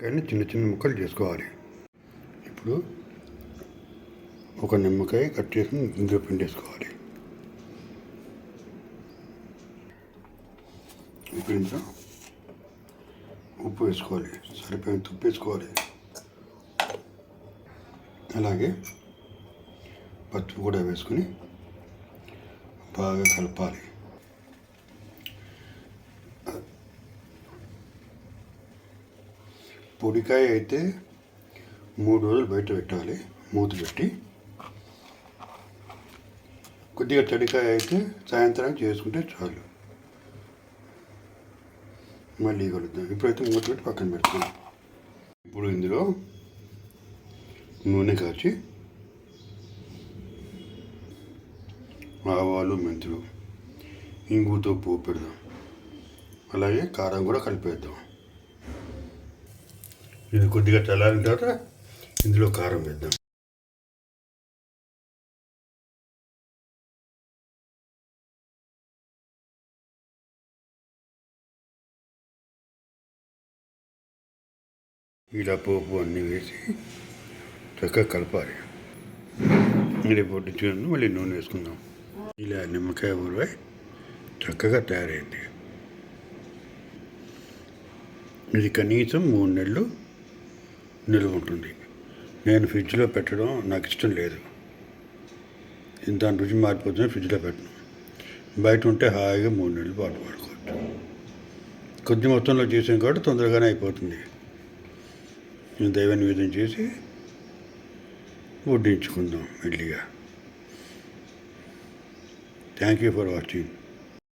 కానీ చిన్న చిన్న ముక్కలు చేసుకోవాలి. ఇప్పుడు ఒక నిమ్మకాయ కట్ చేసి ఇందులో పిండేసుకోవాలి వేసుకోవాలి. ఉప్పు వేసుకోవాలి. సరిపోయిన ఉప్పు వేసుకోవాలి. అలాగే పచ్చి కూడా వేసుకొని బాగా కలపాలి. పొడికాయ అయితే మూడు రోజులు బయట పెట్టాలి మూత పెట్టి. కొద్దిగా తడికాయ అయితే సాయంత్రం చేసుకుంటే చాలు. మళ్ళీ కలుద్దాం. ఇప్పుడైతే మూత పెట్టి పక్కన పెడతాం ఇప్పుడు ఇందులో నూనె కాచి ఆవాలు మెంతులు ఇంగుతో పోపు పెడదాం. అలాగే కారం కూడా కలిపేద్దాం. ఇది కొద్దిగా చల్లారిన తర్వాత ఇందులో కారం వేద్దాం. ఇలా పోపు అన్నీ వేసి చక్కగా కలపాలి. రేపు పొట్టించుకుని మళ్ళీ నూనె వేసుకుందాం. ఇలా నిమ్మకాయ ఊరవై చక్కగా తయారైంది. ఇది కనీసం మూడు నెలలు నిల్వ ఉంటుంది నేను ఫ్రిడ్జ్లో పెట్టడం నాకు ఇష్టం లేదు. దాని రుచి మారిపోతుంది ఫ్రిడ్జ్లో పెట్టను. బయట ఉంటే హాయిగా మూడు నెలలు పాటు వాడుకోవచ్చు కొద్ది మొత్తంలో చేసాం కాబట్టి తొందరగానే అయిపోతుంది. దైవ నివేదన చేసి వడ్డించుకుందాం మెల్లిగా. Thank you for watching.